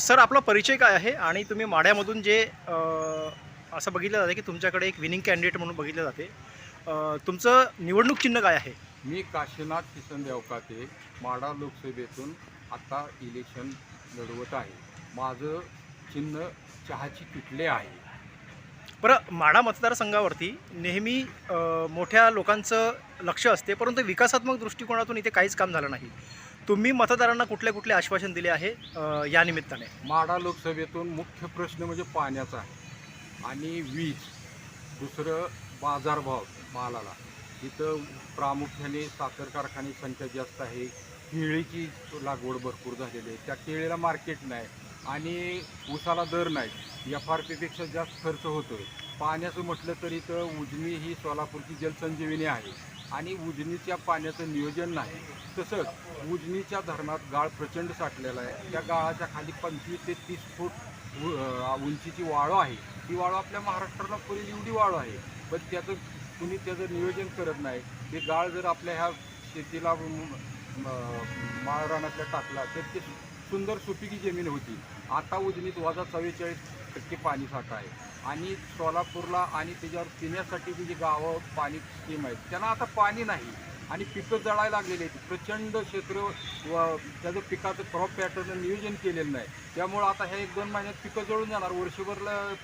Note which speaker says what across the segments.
Speaker 1: Sir आपला परिचय काय आहे? आणि तुम्ही माढ्यामधून जे असं बघितलं जाते की तुमच्याकडे एक विनिंग कॅन्डिडेट म्हणून बघितलं जाते. तुमचं निवडणूक चिन्ह काय आहे?
Speaker 2: मी काशीनाथ किसन देवकाते माढा लोकसभेतून आता इलेक्शन लढवत आहे. माझं चिन्ह चहाची किटले आहे.
Speaker 1: बरं माढा मतदारसंघावरती नेहमी मोठ्या लोकांचं लक्ष असते परंतु विकासात्मक दृष्टिकोनातून इथे काहीच काम झालं नाही. तुम्ही मतदारांना कुठले कुठले आश्वासन दिले आहे अ, या निमित्ताने?
Speaker 2: माढा लोकसभेतून मुख्य प्रश्न म्हणजे पाण्याचा आहे. आणि वीज दुसरं बाजारभाव मालाला. इथं प्रामुख्याने साखर कारखाने संख्या जास्त आहे. केळीची लागवड भरपूर झालेली आहे. त्या केळीला मार्केट नाही आणि ऊसाला दर नाही. एफ आर पीपेक्षा जास्त खर्च होतोय. पाण्याचं म्हटलं तरी तर उजनी ही सोलापूरची जलसंजीवनी आहे. आणि उजनीच्या पाण्याचं नियोजन नाही. तसंच उजनीच्या धरणात गाळ प्रचंड साठलेला आहे. त्या गाळाच्या खाली पंचवीस ते तीस फूट उंचीची वाळू आहे. ती वाळू आपल्या महाराष्ट्राला पुरेल एवढी वाळू आहे. पण त्याचं कुणी त्याचं नियोजन करत नाही. ते गाळ जर आपल्या ह्या शेतीला माळरानातल्या टाकला तर ते सुंदर सुपीकी जमीन होती. आता उजनीत वजा चव्वेचाळीस टक्के पाणी साठा आहे. आणि सोलापूरला आणि त्याच्यावर पिण्यासाठी जी गावं पाणी स्कीम आहेत त्यांना आता पाणी नाही. आणि पिकं जळायला लागलेली आहेत. प्रचंड क्षेत्र व त्याचं पिकाचं क्रॉप पॅटर्न नियोजन केलेलं नाही. त्यामुळं आता ह्या एक दोन महिन्यात पिकं जळून जाणार. वर्षभरला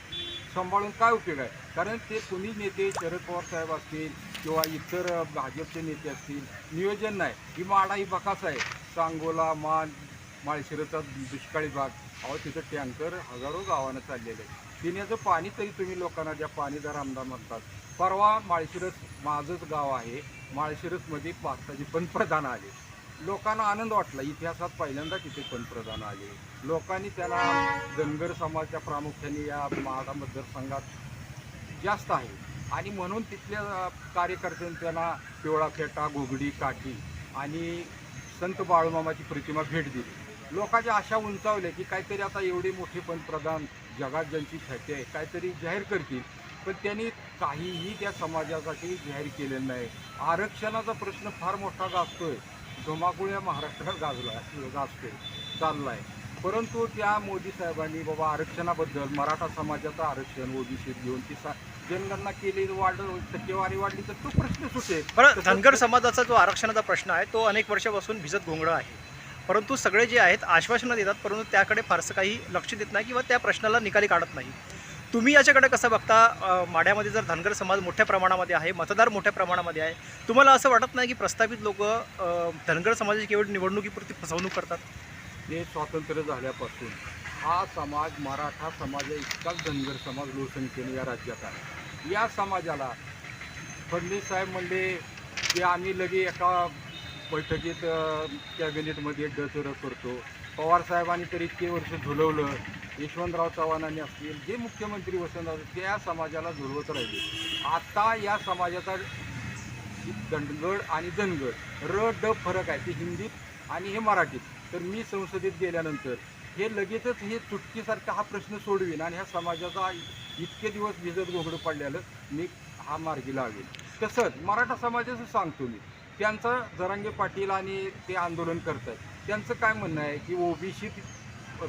Speaker 2: सांभाळून काय उपयोग आहे? कारण ते कुणी नेते शरद पवार साहेब असतील किंवा इतर भाजपचे नेते असतील नियोजन नाही. ही माडा ही बकास आहे. सांगोला मान माळशिरचा दुष्काळी भाग. अहो तिथं टँकर हजारो गावानं चाललेले आहेत. पिण्याचं पाणी तरी तुम्ही लोकांना द्या पाणीदार आमदार म्हणतात. परवा माळशिरस माझंच गाव आहे. माळशिरसमध्ये भारताचे पंतप्रधान आले. लोकांना आनंद वाटला. इतिहासात पहिल्यांदा तिथे पंतप्रधान आले. लोकांनी त्याला धनगर समाजाच्या प्रामुख्याने या महाडा मतदारसंघात जास्त आहे. आणि म्हणून तिथल्या कार्यकर्त्यांनी त्यांना पिवळा फेटा घोगडी काठी आणि संत बाळूमामाची प्रतिमा भेट दिली. लोकांच्या आशा उंचावल्या की काहीतरी आता एवढे मोठे पंतप्रधान जगात ज्यांची ख्याती आहे काहीतरी जाहीर करतील. पण त्यांनी काहीही त्या समाजासाठी जाहीर केलेलं नाही. आरक्षणाचा प्रश्न फार मोठा गाजतोय. धुमाकूळ या महाराष्ट्रात गाजला गाजतोय चाललाय. परंतु त्या मोदी साहेबांनी बाबा आरक्षणाबद्दल मराठा समाजाचं आरक्षण ओबीसीत घेऊन ती सा- जनगणना केली वाढ टक्केवारी वाढली तर तो प्रश्न सुटेल.
Speaker 1: धनगर समाजाचा जो आरक्षणाचा प्रश्न आहे तो अनेक वर्षापासून भिजत घोंगडा आहे. परंतु सगळे जे आहेत आश्वासनं देतात परंतु त्याकडे फारसं काही लक्ष देत नाही किंवा त्या प्रश्नाला निकाली काढत नाही. तुम्ही याच्याकडे कसं बघता? माढ्यामध्ये जर धनगर समाज मोठ्या प्रमाणामध्ये आहे मतदार मोठ्या प्रमाणामध्ये आहे तुम्हाला असं वाटत नाही की प्रस्तावित लोक धनगर समाजाची केवळ निवडणुकीपुरती फसवणूक करतात?
Speaker 2: हे स्वातंत्र्य झाल्यापासून हा समाज मराठा समाज इतकाच धनगर समाज लोकसंख्येने या राज्यात आहे. या समाजाला फडणवीस साहेब म्हणले की आम्ही लगे एका बैठकीत कॅबिनेटमध्ये डचर करतो. पवार साहेबांनी तर इतके वर्ष झुलवलं. यशवंतराव चव्हाणांनी असतील जे मुख्यमंत्री वसंतराव त्या समाजाला झुलवत राहिले. आता या समाजाचा दंडगड आणि जनगड र ड फरक आहे. ते हिंदीत आणि हे मराठीत तर मी संसदेत गेल्यानंतर हे लगेचच हे चुटकीसारखा हा प्रश्न सोडवीन आणि ह्या समाजाचा इतके दिवस भिजत घोगडं पडल्यानं मी हा मार्गी लागेल तसंच मराठा समाजाचं सांगतो मी. त्यांचा जरांगे पाटील आणि ते आंदोलन करतात. त्यांचं काय म्हणणं आहे की ओबीसी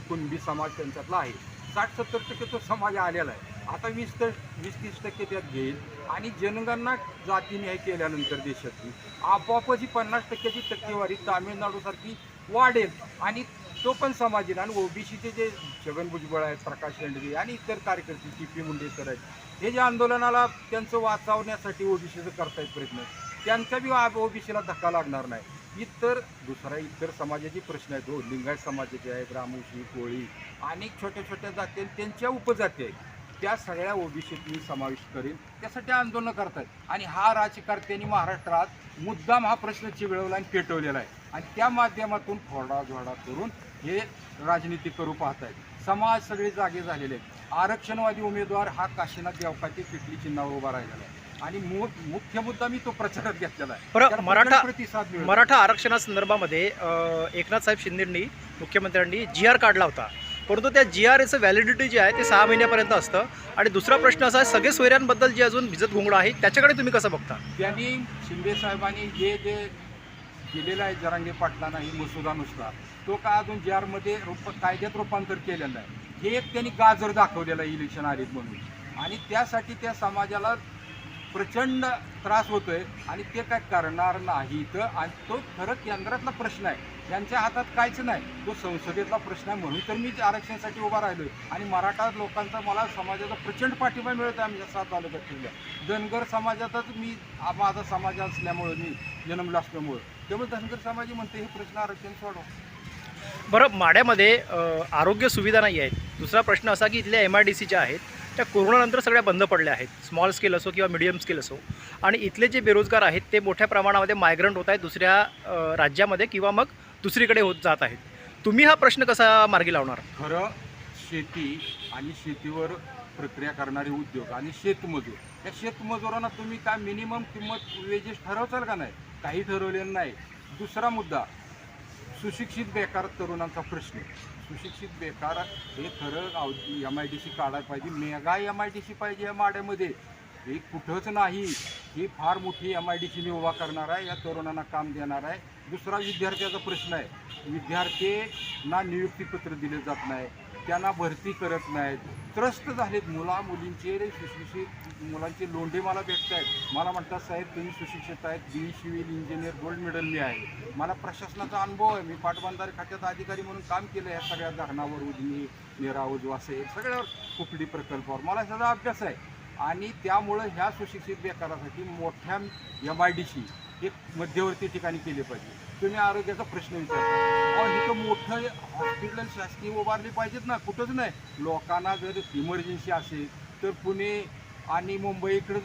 Speaker 2: कुणबी समाज त्यांच्यातला आहे. साठ सत्तर टक्के तो समाज आलेला आहे. आता वीस तर वीस तीस टक्के त्यात घेईल. आणि जनगणना जातीन्याय केल्यानंतर देशातली आपोआपच ही पन्नास टक्क्याची टक्केवारी तामिळनाडूसारखी वाढेल. आणि तो पण समाज येईल. आणि ओबीसीचे जे छगन भुजबळ आहेत प्रकाश शेंडगे आणि इतर कार्यकर्ते टी पी मुंडेकर आहेत हे जे आंदोलनाला त्यांचं वाचवण्यासाठी ओबीसीचं करतायत प्रयत्न त्यांचा बी ओबीसीला धक्का लागणार नाही. इतर दुसरा इतर समाजाचे प्रश्न आहेत. हो लिंगायत समाजाचे आहेत रामोशी कोळी अनेक छोट्या छोट्या जाती आहेत. त्यांच्या उपजाती आहेत. त्या सगळ्या ओबीसीत मी समावेश करेन. त्यासाठी आंदोलनं करतात आणि हा राजकारत्यांनी महाराष्ट्रात मुद्दाम हा प्रश्न चिघळवला आणि पेटवलेला आहे. आणि त्या माध्यमातून फोडाझोडा करून हे राजनीती करू पाहत आहेत समाज सगळे जागे झालेले आहेत. आरक्षणवादी उमेदवार हा काशीनाथ देवकाची पिटली चिन्हावर उभा राहिलेला आहे. आणि मु- मुख्य मुद्दा मी तो प्रचारात घेतलेला आहे.
Speaker 1: मराठा-
Speaker 2: प्रतिसाद.
Speaker 1: मराठा आरक्षणासंदर्भामध्ये एकनाथ साहेब शिंदेंनी मुख्यमंत्र्यांनी जी आर काढला होता. परंतु त्या जी आर एचं व्हॅलिडिटी जे आहे ते सहा महिन्यापर्यंत असतं. आणि दुसरा प्रश्न असा आहे सगळे सोयऱ्यांबद्दल जे अजून भिजत घोंगडं आहे त्याच्याकडे तुम्ही कसं बघता?
Speaker 2: त्यांनी शिंदे साहेबांनी जे जे दिलेलं आहे जरांगे पाटलांना ही मसुदा नुसता तो का अजून जारमध्ये रूप कायद्यात रूपांतर केलेलं आहे? हे एक त्यांनी गाजर दाखवलेलं आहे इलेक्शन आलीत म्हणून. आणि त्यासाठी त्या समाजाला प्रचंड त्रास होतोय आणि ते काय करणार नाहीत आणि तो खरं केंद्रातला प्रश्न आहे. त्यांच्या हातात काहीच नाही. तो संसदेतला प्रश्न आहे म्हणून तर मी आरक्षणासाठी उभा राहिलोय. आणि मराठा लोकांचा मला समाजाचा प्रचंड पाठिंबा मिळत आहे आमच्या सात तालुक्यात ठेवल्या धनगर समाजातच मी माझा समाज असल्यामुळं मी जन्मला असल्यामुळं. त्यामुळे धनगर समाजी म्हणते हे प्रश्न आरक्षण सोडवा.
Speaker 1: बरं माड्यामध्ये आरोग्य सुविधा नाही आहेत. दुसरा प्रश्न असा की इथल्या एम आय डी सी ज्या आहेत त्या कोरोनानंतर सगळ्या बंद पडल्या आहेत. स्मॉल स्केल असो किंवा मिडियम स्केल असो. आणि इथले जे बेरोजगार आहेत ते मोठ्या प्रमाणामध्ये मायग्रंट होत आहेत दुसऱ्या राज्यामध्ये किंवा मग दुसरीकडे होत जात आहेत. तुम्ही हा प्रश्न कसा मार्गी लावणार?
Speaker 2: खरं शेती आणि शेतीवर प्रक्रिया करणारे उद्योग आणि शेतमजूर. या शेतमजुरांना तुम्ही काय मिनिमम किंमत वेजेस ठरवचाल का नाही? काही ठरवलेलं नाही. दुसरा मुद्दा सुशिक्षित बेकार तरुणांचा प्रश्न. सुशिक्षित बेकार हे खरं एम आय डी सी काढायला पाहिजे. Mega M I D C पाहिजे या माड्यामध्ये. हे कुठंच नाही. ही फार मोठी एम आय डी सी उभा करणार आहे या तरुणांना काम देणार आहे. दुसरा विद्यार्थ्याचा प्रश्न आहे. विद्यार्थ्यांना नियुक्तीपत्र दिले जात नाही. त्यांना भरती करत नाहीत. त्रस्त झालेत मुला मुलींचे रे सुशिक्षित मुलांचे लोंढे मला भेटत आहेत. मला म्हणतात साहेब तुम्ही सुशिक्षित आहेत. B. Civil engineer gold medal मी आहे. मला प्रशासनाचा अनुभव आहे. मी पाटबंधारे खात्यात अधिकारी म्हणून काम केलं आहे. सगळ्या धरणावर उजनी नेरा उजवासे सगळ्यावर कुकडी प्रकल्पावर. मला त्याचा अभ्यास आहे. आणि त्यामुळं ह्या सुशिक्षित बेकारासाठी मोठ्या एम आय डी एक मध्यवर्ती ठिकाणी केले पाहिजे. तुम्ही आरोग्याचा प्रश्न विचारता. इथं मोठं हॉस्पिटल शासकीय उभारली पाहिजेत ना कुठंच नाही. लोकांना जर इमर्जन्सी असेल तर पुणे आणि मुंबई इकडं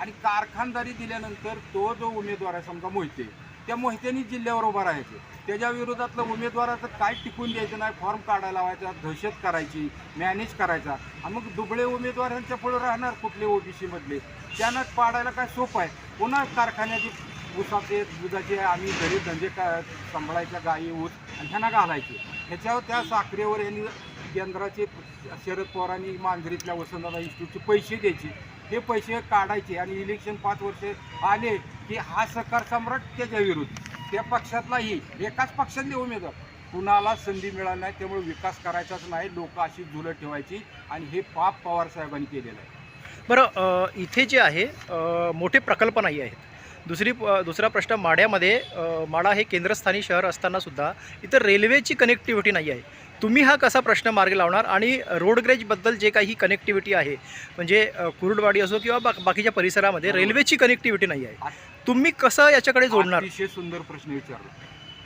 Speaker 2: आणि कारखानदारी दिल्यानंतर तो जो उमेदवार आहे समजा मोहिते त्या मोहित्यांनी जिल्ह्यावर उभा राहायचे. त्याच्या विरोधातलं उमेदवाराचं काय टिकून द्यायचं नाही फॉर्म काढायला लावायचा दहशत करायची मॅनेज करायचा. आणि मग दुबळे उमेदवारांच्या पुढे राहणार कुठले ओबीसीमधले त्यांना पाडायला काय सोपं आहे? पुन्हा कारखान्याची ऊसाचे दुधाचे आम्ही घरी धंदे का सांभाळायच्या गाई ऊस आणि ह्यांना घालायचे. ह्याच्यावर त्या साखरेवर यांनी केंद्राचे शरद पवारांनी मांजरीतल्या वसंतदादा इन्स्टिट्यूटचे पैसे द्यायचे. हे पैसे काढायचे आणि इलेक्शन पाच वर्ष आले की हा सरकार सम्राट त्याच्या विरुद्ध. त्या पक्षातलाही एकाच पक्षातले उमेदवार. कुणाला संधी मिळाली नाही त्यामुळे विकास करायचाच नाही लोक अशी झुलत ठेवायची आणि हे पाप पवार साहेबांनी केलेलं आहे.
Speaker 1: बरं इथे जे आहे मोठे प्रकल्प नाही आहेत. दुसरी दुसरा प्रश्न माढ्यामध्ये अ, माढा हे केंद्रस्थानी शहर असताना सुद्धा इथं रेल्वेची कनेक्टिव्हिटी नाही आहे. तुम्ही हा कसा प्रश्न मार्गी लावणार आणि रोड ग्रेजबद्दल जे काही कनेक्टिव्हिटी आहे म्हणजे कुरुडवाडी असो किंवा बा बाकीच्या परिसरामध्ये. रेल्वेची कनेक्टिव्हिटी नाही आहे. तुम्ही कसं याच्याकडे जोडणार?
Speaker 2: अतिशय सुंदर प्रश्न विचारला.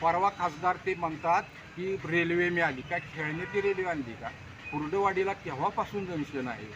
Speaker 2: परवा खासदार ते म्हणतात की रेल्वे मिळाली. काय खेळण्याची रेल्वे आणली का? कुर्डवाडीला केव्हापासून जंक्शन आहे?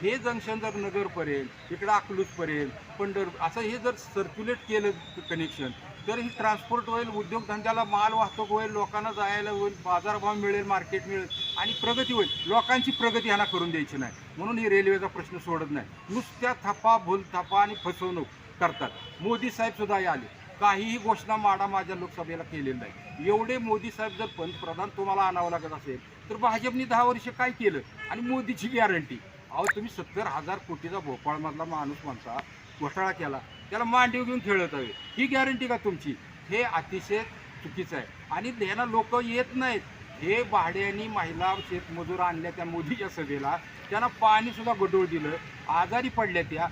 Speaker 2: हे जंक्शन जर नगरपर्यंत इकडं अकलूजपर्यंत पंढर असं हे जर सर्क्युलेट केलं कनेक्शन तर ही ट्रान्सपोर्ट होईल उद्योगधंद्याला माल वाहतूक होईल लोकांना जायला होईल बाजारभाव मिळेल मार्केट मिळेल आणि प्रगती होईल. लोकांची प्रगती ह्यांना करून द्यायची नाही. म्हणून ही रेल्वेचा प्रश्न सोडत नाही. नुसत्या थपा भूल थपा आणि फसवणूक करतात. मोदी साहेबसुद्धा आले. काहीही घोषणा माडा माझ्या लोकसभेला केलेली नाही एवढे मोदी साहेब जर पंतप्रधान तुम्हाला आणावं लागत असेल तर भाजपने दहा वर्ष काय केलं? आणि मोदीची गॅरंटी अहो तुम्ही सत्तर हजार कोटीचा भोपाळमधला माणूस म्हणता घोटाळा केला त्याला मांडीव घेऊन खेळत हवे ही गॅरंटी का तुमची? हे अतिशय चुकीचं आहे. आणि ह्यांना लोक येत नाहीत. हे भाड्यानी महिला शेतमजूर आणल्या त्या मोदीच्या सभेला त्यांना पाणीसुद्धा गडूळ दिलं. आजारी पडल्या त्या.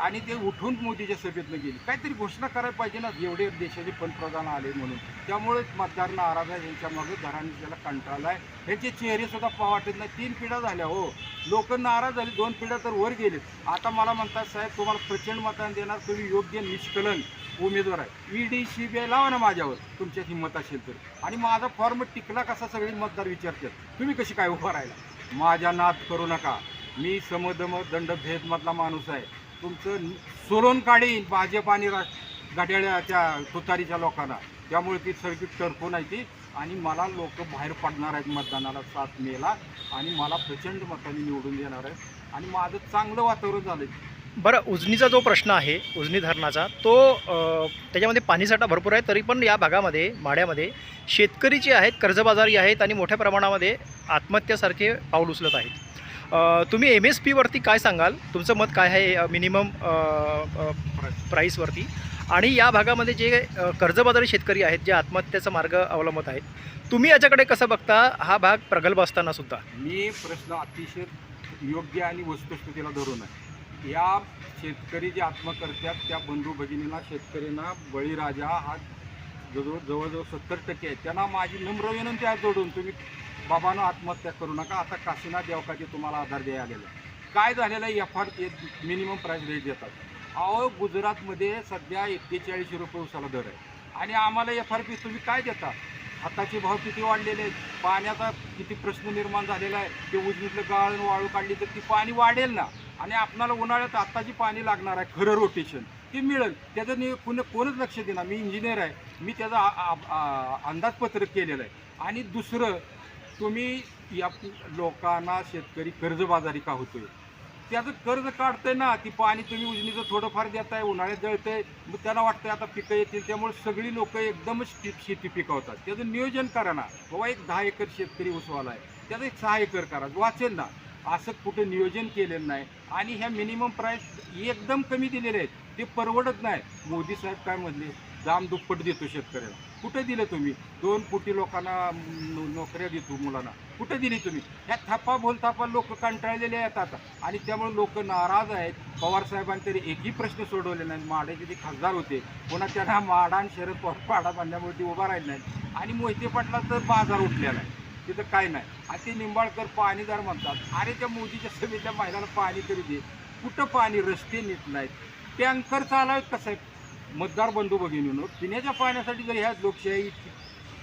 Speaker 2: आणि ते उठून मोदीच्या सभेतनं गेली. काहीतरी घोषणा करायला पाहिजे ना एवढे देशाचे पंतप्रधान आले म्हणून. त्यामुळे मतदार नाराज आहे यांच्यामागे मागे त्याला कंटाळला आहे ह्याचे चेहरेसुद्धा पाहा वाटत नाही. तीन पिढ्या झाल्या हो. लोक नाराज झाली. दोन पिढ्या तर वर गेले आता मला म्हणतात साहेब तुम्हाला प्रचंड मतदान देणार. तुम्ही योग्य निष्कलन उमेदवार आहे. ईडी सी बी आय लावा ना माझ्यावर. तुमच्यात हिंमत असेल तर. आणि माझा फॉर्म टिकला कसा सगळे मतदार विचारतात. तुम्ही कशी काय उभा राहिला? माझ्या नाद करू नका. मी समदम दंडभेदमधला माणूस आहे. तुमचं सोलून काढीन भाजप आणि रा गाड्याच्या त्या तुतारीच्या लोकांना. त्यामुळे ती सर्किट टर्फून आहे ती. आणि मला लोक बाहेर पडणार आहेत मतदानाला सात मेला. आणि मला प्रचंड मतांनी निवडून देणार आहे आणि माझं चांगलं वातावरण झालं
Speaker 1: बरं उजनीचा जो प्रश्न आहे उजनी धरणाचा तो त्याच्यामध्ये पाणीसाठा भरपूर आहे तरी पण या भागामध्ये माड्यामध्ये शेतकरी जे आहेत कर्जबाजारी आहेत आणि मोठ्या प्रमाणामध्ये आत्महत्यासारखे पाऊल उचलत आहेत. तुम्ही एम एस पीवरती काय सांगाल? तुमचं मत काय आहे मिनिमम प्राईसवरती आणि या भागामध्ये जे कर्जबाजारी शेतकरी आहेत जे आत्महत्येचा मार्ग अवलंबत आहेत तुम्ही याच्याकडे कसं बघता? हा भाग प्रगल्भ असताना सुद्धा.
Speaker 2: मी प्रश्न अतिशय योग्य आणि वस्तुस्थितीला धरून आहे. या शेतकरी जे आत्महत्या त्या बंधू भगिनींना शेतकऱ्यांना बळीराजा हा जवळ जवळजवळ सत्तर टक्के आहे त्यांना माझी नम्र विनंती आहे जोडून तुम्ही बाबानं आत्महत्या करू नका. आता काशीनाथ देवकाचे तुम्हाला आधार द्यायला आलेलं आहे. काय झालेलं आहे? F R minimum price rate देतात. अहो गुजरातमध्ये सध्या एक्केचाळीस रुपये उसाला दर आहे. आणि आम्हाला एफ आर पी तुम्ही काय देता? हाताचे भाव किती वाढलेले आहेत? पाण्याचा किती प्रश्न निर्माण झालेला आहे. ते उजनीतलं गाळण वाळू काढली तर ती पाणी वाढेल ना? आणि आपणाला उन्हाळ्यात आत्ताची पाणी लागणार आहे खरं रोटेशन ते मिळेल. त्याचं नि कोण कोणच लक्ष देणार? मी इंजिनियर आहे. मी त्याचं अंदाजपत्रक केलेलं आहे. आणि दुसरं तुम्ही या लोकांना शेतकरी कर्जबाजारी का होतोय? त्याचं कर्ज काढतंय ना ती पाणी तुम्ही उजनीचं थोडंफार देताय उन्हाळ्यात जळतंय मग त्यांना वाटतंय आता पिकं येतील त्यामुळे सगळी लोक एकदमच शेती पिकवतात. त्याचं नियोजन करा ना. बाबा एक दहा एकर शेतकरी उसवाला आहे. त्याचं एक सहा एकर करा. वाचेल ना. असं कुठं नियोजन केलेलं नाही. आणि ह्या मिनिमम प्राईस एकदम कमी दिलेले आहेत. ते परवडत नाही. मोदी साहेब काय म्हणले? दाम दुप्पट देतो शेतकऱ्याला. कुठं दिलं तुम्ही? दोन कोटी लोकांना नोकऱ्या देतो मुलांना. कुठं दिली तुम्ही? ह्या थापा बोलतापा लोक कंटाळलेले आहेत आता. आणि त्यामुळे लोक नाराज आहेत. पवार साहेबांनी तरी एकही प्रश्न सोडवले नाही माड्याचे जे खासदार होते पुन्हा त्यांना माडा आणि शरद पवार पाडा बांधल्यामुळे ते उभा राहिले नाहीत. आणि मोहिते तर बाजार उठलेला आहे. तिथं काय नाही. आणि ते निंबाळकर पाणीदार म्हणतात अरे त्या मोदीच्या सभेच्या महिलाला पाणी तरी दे. कुठं पाणी? रस्ते नीट नाहीत. टँकर चालावेत कसं आहे? मतदार बंधू भगिनीनं पिण्याच्या पाण्यासाठी जर ह्या लोकशाही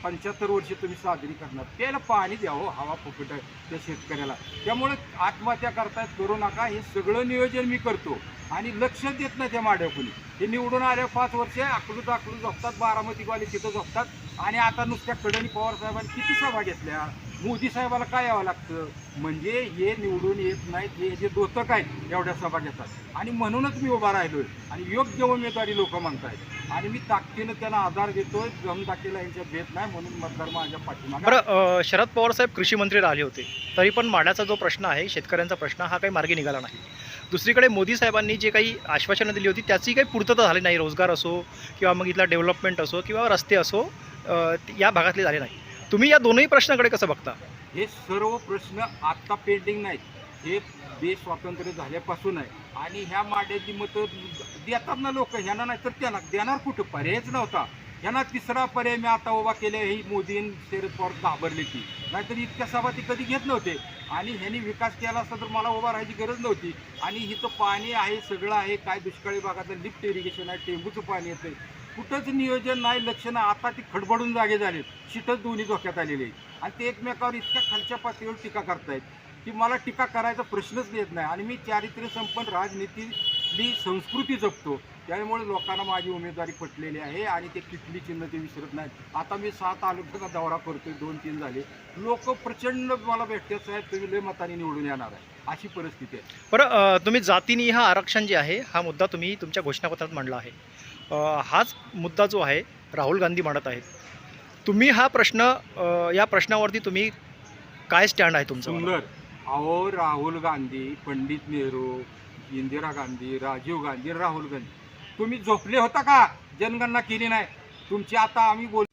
Speaker 2: पंच्याहत्तर वर्ष तुम्ही साजरी करणार त्याला पाणी द्यावं हवा फुकट आहे त्या शेतकऱ्याला. त्यामुळे आत्महत्या करतायत करू नका हे सगळं नियोजन मी करतो. आणि लक्ष देत नाही त्या माड्या कुणी. हे निवडून आल्या पाच वर्ष अकलूत अकलूत झोपतात बारामतीवाले तिथं झोपतात. आणि आता नुसत्या कडणी पवार साहेबांनी किती सभा घेतल्या? मोदी साहेबाला काय यावं लागतं? म्हणजे हे निवडून येत नाहीत हे जे दोतक आहेत एवढ्या सभा घेतात. आणि म्हणूनच मी उभा राहिलोय आणि योग्य उमेदवारी लोक म्हणतायत आणि मी ताकदीनं त्यांना आधार देतोय जम ताकीला यांच्या भेट नाही म्हणून मतदार माझ्या पाठीमागे
Speaker 1: बरं शरद पवार साहेब कृषी मंत्री राहिले होते. तरी पण माड्याचा जो प्रश्न आहे शेतकऱ्यांचा प्रश्न हा काही मार्गी निघाला नाही. दुसरीकडे मोदी साहेबांनी जे काही आश्वासनं दिली होती त्याची काही पूर्तता झाली नाही. रोजगार असो किंवा मग इथला डेव्हलपमेंट असो किंवा रस्ते असो या भागातले झाले नाही. तुम्ही या दोनही प्रश्नाकडे कसं बघता?
Speaker 2: हे सर्व प्रश्न आत्ता पेंडिंग नाहीत. हे देश स्वातंत्र्य झाल्यापासून आहे. आणि ह्या माड्याची मतं देतात ना लोक ह्यांना नाही तर त्यांना देणार कुठं? पर्यायच नव्हता. ह्यांना तिसरा पर्याय मी आता उभा केले ही मोदी शरद पवार घाबरले की. नाहीतर इतक्या सभा ते कधी घेत नव्हते. आणि ह्यांनी विकास केला असता तर मला उभा राहायची गरज नव्हती. आणि इथं पाणी आहे सगळं आहे काय दुष्काळी भागातलं लिफ्ट इरिगेशन आहे टेंबूचं पाणी येतं कुठंच नियोजन नाही लक्ष नाही आता ती खडबडून जागे झाले. शिटच दोन्ही धोक्यात आलेली आहे. आणि ते एकमेकावर इतक्या खालच्या पातळीवर टीका करतायत की मला टीका करायचा प्रश्नच येत नाही. आणि मी चारित्र्य संपन्न राजनीतीतली संस्कृती जपतो. त्यामुळे लोकांना माझी उमेदवारी पटलेली आहे आणि ते किटली चिन्ह ते विसरत नाहीत. आता मी सात तालुक्याचा दौरा करतोय दोन तीन झाले. लोक प्रचंड मला भेटतात साहेब तुम्ही लय मताने निवडून येणार आहे. अशी परिस्थिती आहे.
Speaker 1: बरं तुम्ही जातीनी हा आरक्षण जे आहे हा मुद्दा तुम्ही तुमच्या घोषणापत्रात मांडला आहे. हाच मुद्दा जो आहे राहुल गांधी म्हणत आहेत. तुम्ही हा प्रश्न या प्रश्नावरती तुम्ही काय स्टँड आहे तुमचं?
Speaker 2: सुंदर. अहो राहुल गांधी पंडित नेहरू इंदिरा गांधी राजीव गांधी राहुल गांधी. तुम्ही झोपले होता का? जनगणना केली नाही. तुमची आता आम्ही बोल